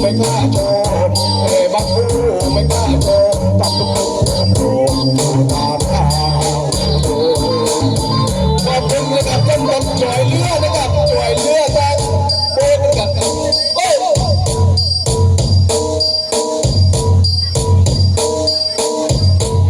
ไม่กล้าโชว์